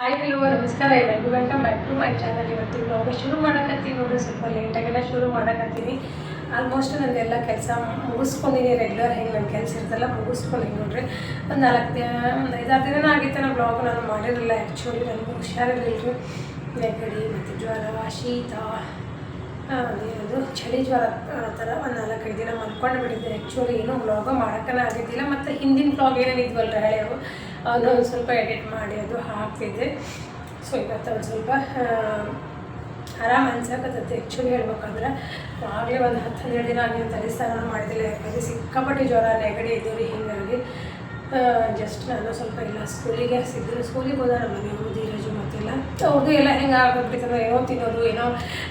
Hi hello ನಮಸ್ಕಾರ. ಎಲ್ಲರಿಗೂ welcome back to my channel ಇವತ್ತು ಇವಾಗ ಶುರು ಮಾಡಕತ್ತೀನಿ ನೋಡಿ ಸ್ವಲ್ಪ ಲೇಟಾಗೆಲ್ಲ ಶುರು ಮಾಡಕತ್ತೀನಿ. ಆಲ್ಮೋಸ್ಟ್ ನನ್ನೆಲ್ಲ ಕೆಲಸ ಮುಗಿಸ್ಕೊಂಡಿನಿ ರೆಗ್ಯುಲರ್ ಹೆಂಗೆ ನನ್ನ ಕೆಲಸ ಇರ್ತಲ್ಲ ಮುಗಿಸ್ಕೊಂಡಿದ್ದೀನಿ ನೋಡಿರಿ. ಒಂದು ನಾಲ್ಕು ದಿನ, ಒಂದು ಐದಾರು ದಿನ ಆಗಿತ್ತು ನಾನು ಬ್ಲಾಗ್ ನಾನು ಮಾಡಿರಲಿಲ್ಲ. ಆ್ಯಕ್ಚುಲಿ ನನಗೆ ಹುಷಾರಿರಲಿಲ್ಲ ನೆಗಡಿ ಮತ್ತು ಜ್ವರ, ಶೀತ ಅದು ಚಳಿ ಜ್ವರ ಥರ ಒಂದು ನಾಲ್ಕೈದು ದಿನ ಮಲ್ಕೊಂಡು ಬಿಟ್ಟಿದ್ದೆ. ಆ್ಯಕ್ಚುಲಿ ಏನೂ ವ್ಲಾಗ ಮಾಡೋಕ್ಕನೇ ಆಗಿದ್ದಿಲ್ಲ ಮತ್ತು ಹಿಂದಿನ ವ್ಲಾಗ್ ಏನೇನು ಇದ್ವಲ್ಲ ಹಳೆಯವು ಅದು ಒಂದು ಸ್ವಲ್ಪ ಎಡಿಟ್ ಮಾಡಿ ಅದು ಹಾಕ್ತಿದ್ದೆ. ಸೊ ಇವತ್ತು ಒಂದು ಸ್ವಲ್ಪ ಆರಾಮ ಅನ್ಸಕತ್ತೈತೆ. ಆ್ಯಕ್ಚುಲಿ ಹೇಳ್ಬೇಕಂದ್ರೆ, ಆಗಲೇ ಒಂದು ಹತ್ತು ಹನ್ನೆರಡು ದಿನ ಆಗಿ ತಲೆ ಸ್ನಾನ ಮಾಡಿದ್ದಿಲ್ಲ. ಯಾಕಂದರೆ ಸಿಕ್ಕಾಪಟ್ಟೆ ಜ್ವರ, ನೆಗಡಿ ಇದ್ದೀವಿ ಹೀಗಾಗಿ ಜಸ್ಟ್ ನಾನು ಸ್ವಲ್ಪ ಇಲ್ಲ. ಸ್ಕೂಲಿಗೆ ಸಿದ್ದರು ಸ್ಕೂಲಿಗೆ ಹೋದ ನಮ್ಮ ಮನೆ ಧೀರಜು ಮತ್ತೆಲ್ಲ ಅವ್ರದ್ದು ಎಲ್ಲ ಹೆಂಗೆ ಆಗ್ಬಿಟ್ಟಿತ್ತು ಏನೋ ತಿನ್ನೋದು, ಏನೋ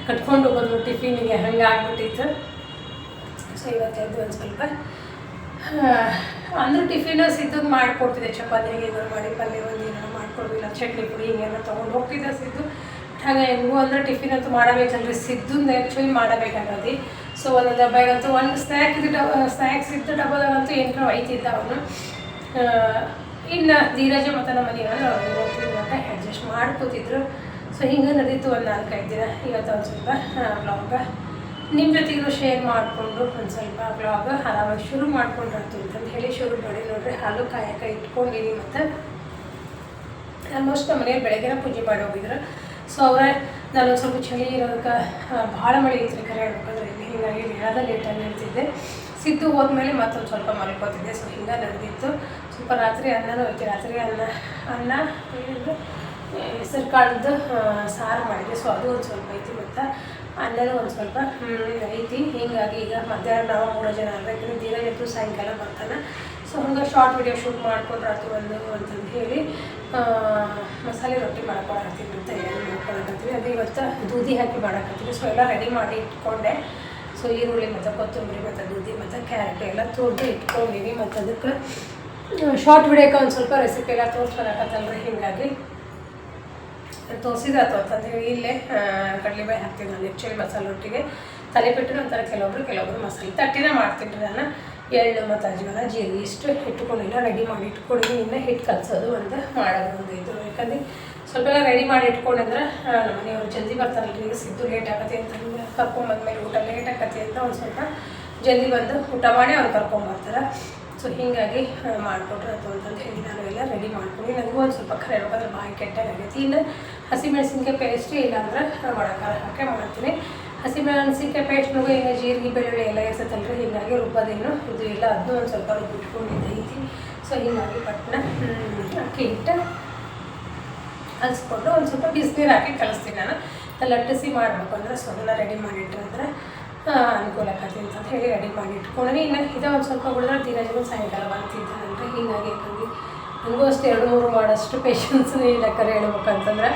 ಕಟ್ಕೊಂಡು ಹೋಗೋದು, ಟಿಫಿನಿಗೆ ಹಂಗೆ ಆಗ್ಬಿಟ್ಟಿತ್ತು. ಸೊ ಇವತ್ತೆದ್ದು ಒಂದು ಸ್ವಲ್ಪ ಅಂದ್ರೆ ಟಿಫಿನ್ ಸಿದ್ದು ಮಾಡಿಕೊಡ್ತಿದ್ದೆ. ಚಪಾತಿ ಏನಾರು ಮಾಡಿ ಪಲ್ಯ ಒಂದು ಏನಾರು ಮಾಡ್ಕೊಡ್ಬಿಲ್ಲ ಚಟ್ನಿ ಪುಡಿ ಹಿಂಗೆಲ್ಲ ತೊಗೊಂಡು ಹೋಗ್ತಿದ್ದೆ ಸಿದ್ದು. ಹಾಗೆ ಹೆಂಗೂ ಅಂದರೆ ಟಿಫಿನ್ ಅಂತೂ ಮಾಡಬೇಕಲ್ರಿ. ಸಿದ್ದುಂದು ಆ್ಯಕ್ಚುಲಿ ಮಾಡಬೇಕಾಗತ್ತೆ ಸೊ ಒಂದು ಡಬ್ಬಾಗಂತೂ ಒಂದು ಸ್ನ್ಯಾಕ್ ಇದು ಡಬ್ಬ ಸ್ನ್ಯಾಕ್ಸ್ ಇದ್ದು ಡಬ್ಬದಾಗಂತೂ ಏನಾರು ಐತಿದ್ದ ಅವನು. ಇನ್ನು ಧೀರಜ ಮತ್ತು ನಮ್ಮ ಮನೆಯವರು ಅಂತ ಅಡ್ಜಸ್ಟ್ ಮಾಡ್ಕೋತಿದ್ರು. ಸೊ ಹಿಂಗೆ ನಡೀತು ಒಂದು ನಾಲ್ಕೈದು ದಿನ. ಇವತ್ತು ಒಂದು ಸ್ವಲ್ಪ ವ್ಲಾಗ ನಿಮ್ಮ ಜೊತೆಗೂ ಶೇರ್ ಮಾಡಿಕೊಂಡು ಒಂದು ಸ್ವಲ್ಪ ಬ್ಲಾಗ್ ಆರಾಮಾಗಿ ಶುರು ಮಾಡ್ಕೊಂಡು ಅಂತಂದು ಹೇಳಿ ಶುರು ಮಾಡಿ ನೋಡ್ರಿ. ಹಾಲು ಕಾಯಕ ಇಟ್ಕೊಂಡಿನಿ ಮತ್ತು. ಆಲ್ಮೋಸ್ಟ್ ನಮ್ಮ ಮನೆಯಲ್ಲಿ ಬೆಳಗ್ಗೆನ ಪೂಜೆ ಮಾಡಿ ಹೋಗಿದ್ರು. ಸೊ ಅವರೇ ನಾನು ಸ್ವಲ್ಪ ಚಳಿ ಇರೋದಕ್ಕೆ ಭಾಳ ಮಳೆ ಇತ್ತು ಕರೆ ಹೇಳ್ಬೇಕಂದ್ರೆ ಇಲ್ಲಿ ಹೀಗಾಗಿ ಹೇಳೋದ ಲೇಟಾಗಿ ಹೇಳ್ತಿದ್ದೆ ಸಿದ್ದು ಹೋದ್ಮೇಲೆ ಮತ್ತೊಂದು ಸ್ವಲ್ಪ ಮಲ್ಕೋತಿದ್ದೆ. ಸೊ ಹಿಂಗೆ ನಡೆದಿತ್ತು. ಸ್ವಲ್ಪ ರಾತ್ರಿ ಅನ್ನನೂ ಐತಿ ರಾತ್ರಿ ಅನ್ನ ಅನ್ನ ಏನಂದ್ರೆ ಹೆಸರು ಕಾಳದ್ದು ಸಾರು ಮಾಡಿದೆ ಸೊ ಅದು ಒಂದು ಸ್ವಲ್ಪ ಐತಿ ಮತ್ತು ಅನ್ನನೂ ಒಂದು ಸ್ವಲ್ಪ ಐತಿ. ಹೀಗಾಗಿ ಈಗ ಮಧ್ಯಾಹ್ನ ನಾವು ಮೂರು ಜನ ಆಗಬೇಕು ದಿನ ಎದ್ದು ಸಾಯಂಕಾಲ ಬರ್ತಾನೆ. ಸೊ ಹಂಗೆ ಶಾರ್ಟ್ ವಿಡಿಯೋ ಶೂಟ್ ಮಾಡ್ಕೊಂಡ್ರಾತು ಒಂದು ಅಂತಂದು ಹೇಳಿ ಮಸಾಲೆ ರೊಟ್ಟಿ ಮಾಡ್ಕೊಳಕತ್ತೀನಿ ಅಂತ ಏನು ಮಾಡ್ಕೊಳಕತ್ತೀವಿ ಅದೇ ಇವತ್ತು ದೂದಿ ಹಾಕಿ ಮಾಡಕತ್ತೀವಿ. ಸೊ ಎಲ್ಲ ರೆಡಿ ಮಾಡಿ ಇಟ್ಕೊಂಡೆ. ಸೊ ಈರುಳ್ಳಿ ಮತ್ತು ಕೊತ್ತಂಬರಿ ಮತ್ತು ದೂದಿ ಮತ್ತು ಕ್ಯಾರೆಟ್ ಎಲ್ಲ ತುರ್ದು ಇಟ್ಕೊಂಡಿನಿ ಮತ್ತು ಅದಕ್ಕೆ ಶಾರ್ಟ್ ವಿಡಿಯೋಕ್ಕೆ ಒಂದು ಸ್ವಲ್ಪ ರೆಸಿಪಿ ಎಲ್ಲ ತೋರಿಸ್ಕೊಳಕತ್ತಲ್ರಿ ಹೀಗಾಗಿ ತೋರಿಸಿದಾತು ಅಂತಂದೇಳಿ ಇಲ್ಲೇ ಕಡಲೆಬೇಳೆ ಹಾಕ್ತೀನಿ ನಾನು ಆ್ಯಕ್ಚುಲಿ ಮಸಾಲೆ ರೊಟ್ಟಿಗೆ. ತಲೆ ಬಿಟ್ಟು ನಂತರ ಕೆಲವೊಬ್ರು ಕೆಲವೊಬ್ರು ಮಸಾಲೆ ತಟ್ಟಿನ ಮಾಡ್ತೀನಿ ನಾನು. ಎಳ್ಳು ಮತ್ತು ಅಜ್ವಾನ ಜೀರಿಗೆ ಇಷ್ಟು ಇಟ್ಕೊಂಡಿಲ್ಲ ರೆಡಿ ಮಾಡಿ ಇಟ್ಕೊಂಡು ಇನ್ನೂ ಹಿಟ್ಟು ಕಲಸೋದು ಒಂದು ಮಾಡೋದು ಒಂದು ಇದು. ಯಾಕಂದ್ರೆ ಸ್ವಲ್ಪ ಎಲ್ಲ ರೆಡಿ ಮಾಡಿ ಇಟ್ಕೊಂಡ್ರೆ ನಮ್ಮ ಮನೆಯವರು ಜಲ್ದಿ ಬರ್ತಾರೆ ಈಗ ಸಿದ್ದು ಲೇಟ್ ಆಗತ್ತೆ ಅಂತ ಕರ್ಕೊಂಬಂದ್ಮೇಲೆ ಊಟ ಲೇಟ್ ಆಗತ್ತೆ ಅಂತ ಒಂದು ಸ್ವಲ್ಪ ಜಲ್ದಿ ಬಂದು ಊಟ ಮಾಡಿ ಅವ್ರು ಕರ್ಕೊಂಬರ್ತಾರೆ. ಸೊ ಹೀಗಾಗಿ ಮಾಡಿಕೊಟ್ರೆ ಅದು ಅಂತಂದು ಹೇಳಿ ನಾನು ಎಲ್ಲ ರೆಡಿ ಮಾಡ್ಕೊಂಡು ನನಗೂ ಒಂದು ಸ್ವಲ್ಪ ಖರೆ ಹೇಳ್ಬೇಕಂದ್ರೆ ಬಾಯಿ ಕೆಟ್ಟಾಗೈತಿ ಇನ್ನು ಹಸಿಮೆಣಸಿನ್ಕಾಯಿ ಪೇಸ್ಟ್ ಇಲ್ಲಾಂದ್ರೆ ಒಣಕಾರ ಹಾಕಿ ಮಾಡ್ತೀನಿ. ಹಸಿಮೆಣಸಿನ್ಕಾಯಿ ಪೇಸ್ಟ್ನಾಗೂ ಹಿಂಗೆ ಜೀರಿಗೆ, ಬೆಳ್ಳುಳ್ಳಿ ಎಲ್ಲ ಇರ್ತೈತಲ್ರಿ ಹೀಗಾಗಿ ರುಬ್ಬೋದೇನು ಇದು ಎಲ್ಲ ಅದನ್ನೂ ಒಂದು ಸ್ವಲ್ಪ ರುಬ್ಬಿಟ್ಕೊಂಡಿದ್ದು ಐತಿ. ಸೊ ಹೀಗಾಗಿ ಪಟ್ನ ಅಕ್ಕಿ ಹಿಟ್ಟು ಕಲಿಸ್ಕೊಂಡು ಒಂದು ಸ್ವಲ್ಪ ಬಿಸಿನೀರು ಹಾಕಿ ಕಲಿಸ್ತೀನಿ ನಾನು. ಲಟ್ಟಿಸಿ ಮಾಡಬೇಕು ಅಂದರೆ ಸೊನ್ನ ರೆಡಿ ಮಾಡಿಟ್ಟಂದ್ರೆ ಅನುಕೂಲ ಆಕತಿ ಅಂತ ಹೇಳಿ ರೆಡಿ ಮಾಡಿ ಇನ್ನು ಇದೇ ಒಂದು ಸ್ವಲ್ಪ ಉಳಿದ್ರೆ ದಿನಜೂ ಸಾಯಂಕಾಲ ಬರ್ತಿದ್ದಾನಂದ್ರೆ ಹೀಗಾಗಿ ಯಾಕಂದ್ರೆ ನನಗೂ ಅಷ್ಟು ಎರಡು ಮೂರು ಮಾಡೋಷ್ಟು ಪೇಷನ್ಸ್ ಇಲ್ಲ ಕರೆ ಹೇಳ್ಬೇಕಂತಂದ್ರೆ.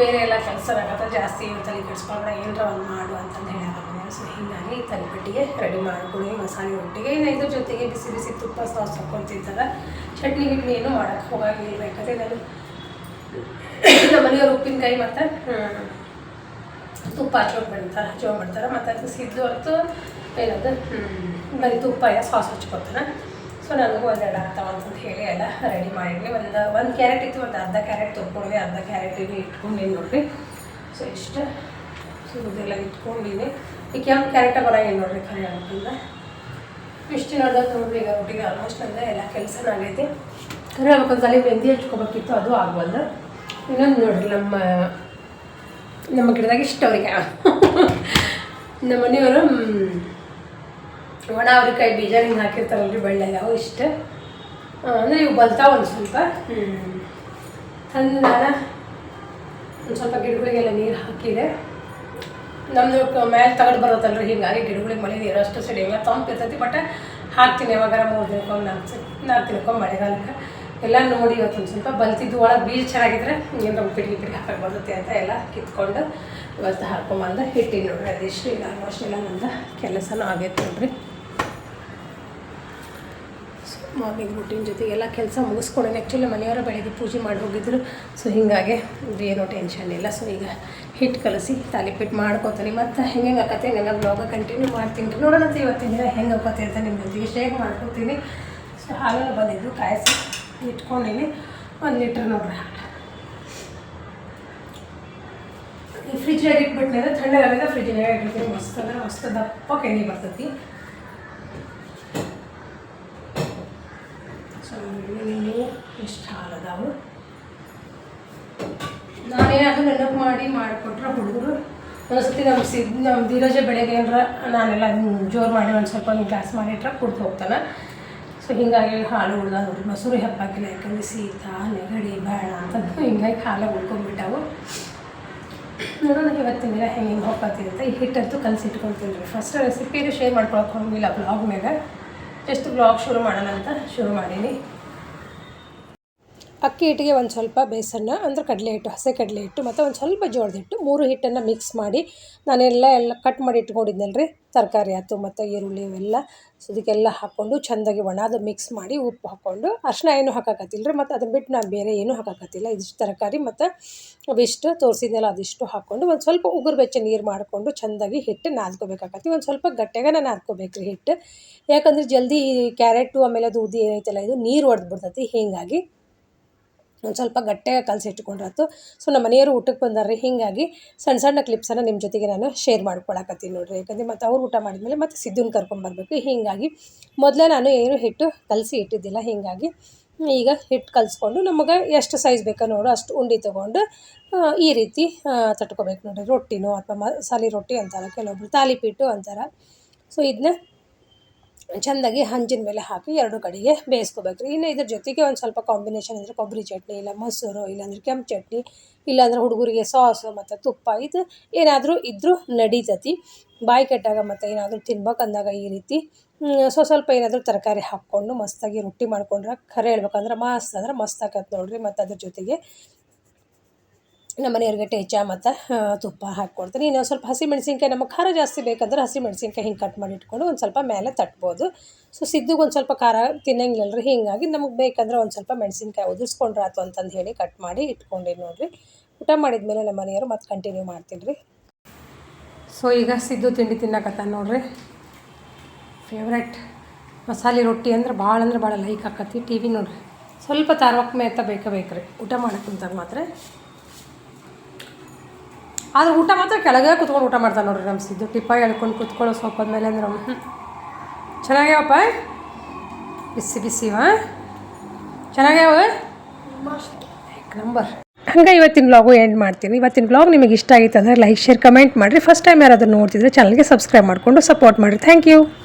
ಬೇರೆ ಎಲ್ಲ ಕೆಲಸ ಆಗತ್ತೆ ಜಾಸ್ತಿ ತಲೆ ಕೆಡಿಸ್ಕೊಂಡ್ರೆ ಏನರ ಒಂದು ಮಾಡು ಅಂತಂದು ಹೇಳಿದ್ರೆ ಸೊ ಹೀಗಾಗಿ ತಲೆಪಟ್ಟಿಗೆ ರೆಡಿ ಮಾಡ್ಕೊಂಡು ಮಸಾಲೆ ಒಟ್ಟಿಗೆ. ಇನ್ನು ಇದ್ರ ಜೊತೆಗೆ ಬಿಸಿ ಬಿಸಿ ತುಪ್ಪ, ಸಾಸ್ ಹಾಕ್ಕೊಂತಿದ್ದಾಗ ಚಟ್ನಿ, ಗಿಟ್ನಿ ಏನು ಮಾಡೋಕ್ಕೆ ಹೋಗಾಗಿಲ್ಲ ಯಾಕಂದರೆ ನಾನು ನಮ್ಮ ಮನೆಯವ್ರು ಉಪ್ಪಿನಕಾಯಿ ಮತ್ತು ತುಪ್ಪ ಹಚ್ಕೊಂಡು ಬಿಡ್ತಾರೆ ಹಚ್ಕೊಂಡ್ಬಿಡ್ತಾರೆ ಮತ್ತು ಅದು ಸಿದ್ದು ಹೊತ್ತು ಏನದು ಬರೀ ತುಪ್ಪ ಸಾಸ್ ಹಚ್ಕೊತಾನೆ ಸೊ ನನಗೂ ಒಂದೆರಡು ಆಗ್ತಾವ ಅಂತಂದು ಹೇಳಿ ಎಲ್ಲ ರೆಡಿ ಮಾಡಿದ್ವಿ. ಒಂದು ಒಂದು ಕ್ಯಾರೆಟ್ ಇತ್ತು, ಒಂದು ಅರ್ಧ ಕ್ಯಾರೆಟ್ ತೊಗೊಂಡ್ವಿ ಅರ್ಧ ಕ್ಯಾರೆಟ್ ಇಟ್ಕೊಂಡಿನಿ ನೋಡಿರಿ. ಸೊ ಇಷ್ಟು. ಸೊ ಇದೆಲ್ಲ ಇಟ್ಕೊಂಡಿನಿ. ಈಗ ಯಾವ ಕ್ಯಾರೆಟ ಬರೋಂಗಿಲ್ಲ ನೋಡ್ರಿ ಖರೆ ಹೇಳ್ಬೇಕಂದ್ರೆ ಇಷ್ಟು ನಡೆದ ನೋಡ್ರಿ ಈಗ ಒಟ್ಟಿಗೆ ಆಲ್ಮೋಸ್ಟ್ ಅಂದರೆ ಎಲ್ಲ ಕೆಲಸನೂ ಆಗೈತಿ. ಖರೆ ಹೇಳ್ಬೇಕಂದ್ರೆ ಮೆಹಂದಿ ಹಚ್ಕೋಬೇಕಿತ್ತು, ಅದು ಆಗ್ಬಲ್ದು ಇನ್ನೊಂದು ನೋಡ್ರಿ ನಮ್ಮ ನಮ್ಮ ಗಿಡದಾಗ ಇಷ್ಟು ಅವ್ರಿಗೆ ನಮ್ಮ ಮನೆಯವರು ಒಣ ಅವ್ರಿಕಾಯಿ ಬೀಜ ಹಿಂಗೆ ಹಾಕಿರ್ತಾರಲ್ರಿ ಬೆಳ್ಳೆಲ್ಲ ಅವು ಇಷ್ಟ? ಅಂದರೆ ಇವು ಬಲ್ತಾವ ಒಂದು ಸ್ವಲ್ಪ. ತಂದು ನಾನು ಒಂದು ಸ್ವಲ್ಪ ಗಿಡಗಳಿಗೆಲ್ಲ ನೀರು ಹಾಕಿದೆ. ನಮ್ಮದು ಮೇಲೆ ತಗಡು ಬರುತ್ತಲ್ರಿ, ಹಿಂಗಾಗಿ ಗಿಡಗಳಿಗೆ ಮಳೆ ನೀರು ಅಷ್ಟು ಸರಿ ಎಲ್ಲ ತಂಪು ಇರ್ತೈತಿ ಬಟ್ ಹಾಕ್ತೀನಿ ಯಾವಾಗಾರ ಮೂರು ದಿನಕ್ಕೊಮ್ಮೆ, ನಾಲ್ಕು ನಾಲ್ಕು ದಿನಕ್ಕೊಮ್ಮೆ ಮಳೆಗಾಲಕ್ಕೆ. ಎಲ್ಲ ನೋಡಿ ಇವತ್ತು ಒಂದು ಸ್ವಲ್ಪ ಬಲ್ತಿದ್ದು ಒಳಗೆ ಬೀಜ ಚೆನ್ನಾಗಿದ್ರೆ ಏನು ಪಿಡಿ ಪಿಡಿ ಹಾಕಕ್ಕೆ ಬರುತ್ತೆ ಅಂತ ಎಲ್ಲ ಕಿತ್ಕೊಂಡು ಇವತ್ತು ಹಾಕೊಂಬಂದು ಹಿಟ್ಟಿನ ನೋಡ್ರಿ. ಅದಿಷ್ಟು ಇಲ್ಲ ಆಲ್ಮೋಸ್ಟ್ ಇಲ್ಲ, ನಂದು ಕೆಲಸನೂ ಆಗೈತೆ ನೋಡ್ರಿ. ಮಾರ್ನಿಂಗ್ ರೂಟೀನ್ ಜೊತೆ ಎಲ್ಲ ಕೆಲಸ ಮುಗಿಸ್ಕೊಡೋಣ ಆ್ಯಕ್ಚುಲಿ ಮನೆಯವರ ಬೆಳಗ್ಗೆ ಪೂಜೆ ಮಾಡಿ ಹೋಗಿದ್ರು. ಸೊ ಹಿಂಗಾಗೆ ಏನು ಟೆನ್ಷನ್ ಇಲ್ಲ. ಸೊ ಈಗ ಹಿಟ್ ಕಲಸಿ ತಾಲಿಪಿಟ್ಟು ಮಾಡ್ಕೋತೀನಿ. ಮತ್ತು ಹೆಂಗೆ ಹಾಕತ್ತೆ ನನ್ನ ಬ್ಲಾಗ ಕಂಟಿನ್ಯೂ ಮಾಡ್ತೀನಿ ರೀ. ನೋಡೋಣ ಇವತ್ತಿನ ದಿನ ಹೆಂಗೆ ಹಾಕೋತಿ ಅಂತ ನಿಮ್ಮೊಂದಿಗೆ ಶೇರ್ ಮಾಡ್ಕೊತೀನಿ. ಸೊ ಹಾಲೆಲ್ಲ ಬಂದಿದ್ದು ಕಾಯಿಸಿ ಇಟ್ಕೊಂಡಿನಿ. ಒಂದು ಲೀಟ್ರ್ ನೋಡ್ರಿ ಈ ಫ್ರಿಜ್ನಾಗ ಇಟ್ಬಿಟ್ನಂದ್ರೆ ಫ್ರಿಜ್ ಫ್ರಿಜ್ನಾಗ ಇಟ್ಬಿಟ್ಟು ಮಸ್ತ್ ಅಂದರೆ ಮಸ್ತ್ ದಪ್ಪ ಕೆಣಿ ಬರ್ತೈತಿ. ಹಾಲು ಎಷ್ಟು ನಾನು ನಾನೇನಾದರೂ ನೆನಪು ಮಾಡಿ ಮಾಡಿಕೊಟ್ರೆ ಹುಡುಗರು ಒಂದ್ಸತಿ ನಮ್ಮ ಸಿದ್ ನಮ್ಮ ಧೀರಜ ಬೆಳಗ್ಗೆ ಏನಾರ ನಾನೆಲ್ಲ ಜೋರು ಮಾಡಿ ಒಂದು ಸ್ವಲ್ಪ ಒಂದು ಗ್ಲಾಸ್ ಮಾಡಿಟ್ರೆ ಕುಡ್ದು ಹೋಗ್ತಾನೆ. ಸೊ ಹೀಗಾಗಿ ಹಾಲು ಉಳ್ದ ನೋಡ್ರಿ, ಮೊಸರು ಹೆಪ್ಪಾಕಿಲ್ಲ, ಯಾಕಂದ್ರೆ ಶೀತ, ನೆಗಡಿ ಬೇಡ ಅಂತಂದು ಹಿಂಗಾಗಿ ಹಾಲು ಉಳ್ಕೊಂಡ್ಬಿಟ್ಟಾವು. ನೋಡೋಣ ಇವತ್ತಿನ ದಿನ ಹೆಂಗೆ ಹೆಂಗೆ ಹೋಗ್ತೀನಿ ಅಂತ. ಈ ಹಿಟ್ಟಂತೂ ಕಲಸಿಟ್ಕೊಳ್ತೀನಿ ರೀ ಫಸ್ಟ್ ರೆಸಿಪಿನೂ ಶೇರ್ ಮಾಡ್ಕೊಳಕ್ಕೆ ಹೋಗಿಲ್ಲ ಬ್ಲಾಗ್ ಮ್ಯಾಗ. ಜಸ್ಟ್ ಬ್ಲಾಗ್ ಶುರು ಮಾಡೋಣ ಅಂತ ಶುರು ಮಾಡೀನಿ. ಅಕ್ಕಿ ಹಿಟ್ಟಿಗೆ ಒಂದು ಸ್ವಲ್ಪ ಬೇಸನ್ನ ಅಂದರೆ ಕಡಲೆ ಹಿಟ್ಟು, ಹಸೆ ಕಡಲೆ ಹಿಟ್ಟು, ಮತ್ತು ಒಂದು ಸ್ವಲ್ಪ ಜೋಳದ ಹಿಟ್ಟು, ಮೂರು ಹಿಟ್ಟನ್ನು ಮಿಕ್ಸ್ ಮಾಡಿ ನಾನೆಲ್ಲ ಎಲ್ಲ ಕಟ್ ಮಾಡಿ ಇಟ್ಕೊಂಡಿದ್ನಲ್ರಿ. ತರಕಾರಿ ಆಯ್ತು, ಮತ್ತು ಈರುಳ್ಳಿ ಇವೆಲ್ಲ ಸೊ ಹಾಕ್ಕೊಂಡು ಚೆಂದಾಗಿ ಒಣದು ಮಿಕ್ಸ್ ಮಾಡಿ ಉಪ್ಪು ಹಾಕ್ಕೊಂಡು ಅರ್ಶಿನ ಏನು ಹಾಕಕತ್ತಿಲ್ಲ ರೀ ಮತ್ತು ಅದನ್ನ ಬಿಟ್ಟು ನಾನು ಬೇರೆ ಏನೂ ಹಾಕಕತ್ತಿಲ್ಲ. ಇದಿಷ್ಟು ತರಕಾರಿ ಮತ್ತು ಅವಿಷ್ಟು ತೋರಿಸಿದ್ನಲ್ಲ, ಅದಿಷ್ಟು ಹಾಕ್ಕೊಂಡು ಒಂದು ಸ್ವಲ್ಪ ಉಗುರು ಬೆಚ್ಚ ನೀರು ಮಾಡಿಕೊಂಡು ಚೆಂದಾಗಿ ಹಿಟ್ಟು ನಾದ್ಕೋಬೇಕಾಗತ್ತೆ ಒಂದು ಸ್ವಲ್ಪ ಗಟ್ಟಿಯಾಗನ ನಾದ್ಕೋಬೇಕು ರೀ ಹಿಟ್ಟು. ಯಾಕಂದ್ರೆ ಜಲ್ದಿ ಕ್ಯಾರೆಟು, ಆಮೇಲೆ ಅದು ಉದಿ ಏನೈತಲ್ಲ, ಇದು ನೀರು ಒಡೆದು ಬಿಡ್ತೈತಿ, ಹೀಗಾಗಿ ಒಂದು ಸ್ವಲ್ಪ ಗಟ್ಟಿಯಾಗಿ ಕಲಸಿಟ್ಕೊಂಡ್ರಾತು ಸೊ ನಮ್ಮ ಮನೆಯವರು ಊಟಕ್ಕೆ ಬಂದಾರ್ರಿ. ಹೀಗಾಗಿ ಸಣ್ಣ ಸಣ್ಣ ಕ್ಲಿಪ್ಸನ್ನು ನಿಮ್ಮ ಜೊತೆಗೆ ನಾನು ಶೇರ್ ಮಾಡ್ಕೊಳಕತ್ತೀನಿ ನೋಡಿರಿ. ಯಾಕಂದರೆ ಮತ್ತು ಅವ್ರು ಊಟ ಮಾಡಿದ್ಮೇಲೆ ಮತ್ತು ಸಿದ್ಧನ ಕರ್ಕೊಂಬರ್ಬೇಕು ಹೀಗಾಗಿ ಮೊದಲೇ ನಾನು ಏನು ಹಿಟ್ಟು ಕಲಸಿ ಇಟ್ಟಿದ್ದಿಲ್ಲ. ಹೀಗಾಗಿ ಈಗ ಹಿಟ್ಟು ಕಲಿಸ್ಕೊಂಡು ನಮಗೆ ಎಷ್ಟು ಸೈಜ್ ಬೇಕೋ ನೋಡು, ಅಷ್ಟು ಉಂಡೆ ತೊಗೊಂಡು ಈ ರೀತಿ ತಟ್ಕೋಬೇಕು ತಟ್ಕೊಬೇಕು ನೋಡ್ರಿ. ರೊಟ್ಟಿನೋ ಅಥವಾ ಮಸಾಲೆ ರೊಟ್ಟಿ ಅಂತಾರೆ. ಕೆಲವೊಬ್ರು ತಾಲಿಪೀಟು ಅಂತಾರೆ. ಸೊ ಇದನ್ನ ಚೆಂದಾಗಿ ಹಂಚಿನ ಮೇಲೆ ಹಾಕಿ ಎರಡು ಕಡೆಗೆ ಬೇಯಿಸ್ಕೋಬೇಕು ರೀ ಇನ್ನು ಇದ್ರ ಜೊತೆಗೆ ಒಂದು ಸ್ವಲ್ಪ ಕಾಂಬಿನೇಷನ್ ಅಂದರೆ ಕೊಬ್ಬರಿ ಚಟ್ನಿ, ಇಲ್ಲ ಮೊಸರು ಇಲ್ಲಾಂದ್ರೆ ಕೆಂಪು ಚಟ್ನಿ ಇಲ್ಲಾಂದ್ರೆ ಹುಡುಗರಿಗೆ ಸಾಸು ಮತ್ತು ತುಪ್ಪ, ಇದು ಏನಾದರೂ ಇದ್ದರೂ ನಡೀತತಿ. ಬಾಯಿ ಕೆಟ್ಟಾಗ ಮತ್ತು ಏನಾದರೂ ತಿನ್ಬೇಕಂದಾಗ ಈ ರೀತಿ. ಸೊ ಸ್ವಲ್ಪ ಏನಾದರೂ ತರಕಾರಿ ಹಾಕ್ಕೊಂಡು ಮಸ್ತಾಗಿ ರೊಟ್ಟಿ ಮಾಡ್ಕೊಂಡ್ರೆ ಖರೆ ಹೇಳ್ಬೇಕಂದ್ರೆ ಮಸ್ತ್ ಅಂದ್ರೆ ಮಸ್ತ್ ಆಕತ್ತೆ ನೋಡಿರಿ. ಮತ್ತು ಅದ್ರ ಜೊತೆಗೆ ನಮ್ಮ ಮನೆಯವ್ರಿಗೆ ಟೇಚ ಮತ್ತು ತುಪ್ಪ ಹಾಕ್ಕೊಡ್ತೀನಿ. ಇನ್ನೊಂದು ಸ್ವಲ್ಪ ಹಸಿ ಮೆಣಸಿನ್ಕಾಯಿ ನಮಗೆ ಖಾರ ಜಾಸ್ತಿ ಬೇಕಂದ್ರೆ ಹಸಿ ಮೆಣಸಿನ್ಕಾಯಿ ಹಿಂಗೆ ಕಟ್ ಮಾಡಿ ಇಟ್ಕೊಂಡು ಒಂದು ಸ್ವಲ್ಪ ಮೇಲೆ ತಟ್ಬೋದು. ಸೊ ಸಿದ್ದುಗೆ ಒಂದು ಸ್ವಲ್ಪ ಖಾರ ತಿನ್ನಂಗಿಲ್ಲರಿ ಹೀಗಾಗಿ ನಮಗೆ ಬೇಕಂದ್ರೆ ಒಂದು ಸ್ವಲ್ಪ ಮೆಣಸಿನ್ಕಾಯಿ ಉದುರಿಸ್ಕೊಂಡ್ರೆ ಆಯ್ತು ಅಂತಂದು ಹೇಳಿ ಕಟ್ ಮಾಡಿ ಇಟ್ಕೊಂಡಿದ್ದು ನೋಡಿರಿ. ಊಟ ಮಾಡಿದ್ಮೇಲೆ ನಮ್ಮ ಮನೆಯವರು ಮತ್ತೆ ಕಂಟಿನ್ಯೂ ಮಾಡ್ತೀನಿ ರೀ ಸೊ ಈಗ ಸಿದ್ದು ತಿಂಡಿ ತಿನ್ನಕತ್ತ ನೋಡಿರಿ. ಫೇವ್ರೆಟ್ ಮಸಾಲೆ ರೊಟ್ಟಿ ಅಂದ್ರೆ ಭಾಳ ಅಂದ್ರೆ ಭಾಳ ಲೈಕ್ ಆಕತಿ ಟಿ ವಿ ನೋಡ್ರಿ. ಸ್ವಲ್ಪ ತಾರವಕ್ಕೆ ಮೇತ ಬೇಕೇ ಬೇಕ್ರಿ. ಊಟ ಮಾಡಕ್ಕೆ ಮಾತ್ರ. ಆದ್ರೆ ಊಟ ಮಾತ್ರ ಕೆಳಗೆ ಕುತ್ಕೊಂಡು ಊಟ ಮಾಡ್ತಾನೆ ನೋಡ್ರಿ ನಮ್ಮ ಸಿದ್ದು. ಟಿಪ್ಪ ಎಳ್ಕೊಂಡು ಕುತ್ಕೊಳ್ಳೋ ಸ್ವಲ್ಪ ಮೇಲೆ ಅಂದ್ರೆ ಚೆನ್ನಾಗ್ಯಾವಪ್ಪ? ಬಿಸಿ ಬಿಸಿವಾ ಚೆನ್ನಾಗ್ಯಾವ? ನಂಬರ್. ಹಂಗೆ ಇವತ್ತಿನ ಬ್ಲಾಗು ಎಂಡ್ ಮಾಡ್ತೀನಿ. ಇವತ್ತಿನ ಬ್ಲಾಗ್ ನಿಮಗೆ ಇಷ್ಟ ಆಗಿತ್ತು ಅಂದರೆ ಲೈಕ್ ಶೇರ್ ಕಮೆಂಟ್ ಮಾಡಿರಿ. ಫಸ್ಟ್ ಟೈಮ್ ಯಾರಾದರೂ ನೋಡ್ತಿದ್ರೆ ಚಾನಲ್ಗೆ ಸಬ್ಸ್ಕ್ರೈಬ್ ಮಾಡಿಕೊಂಡು ಸಪೋರ್ಟ್ ಮಾಡಿರಿ. Thank you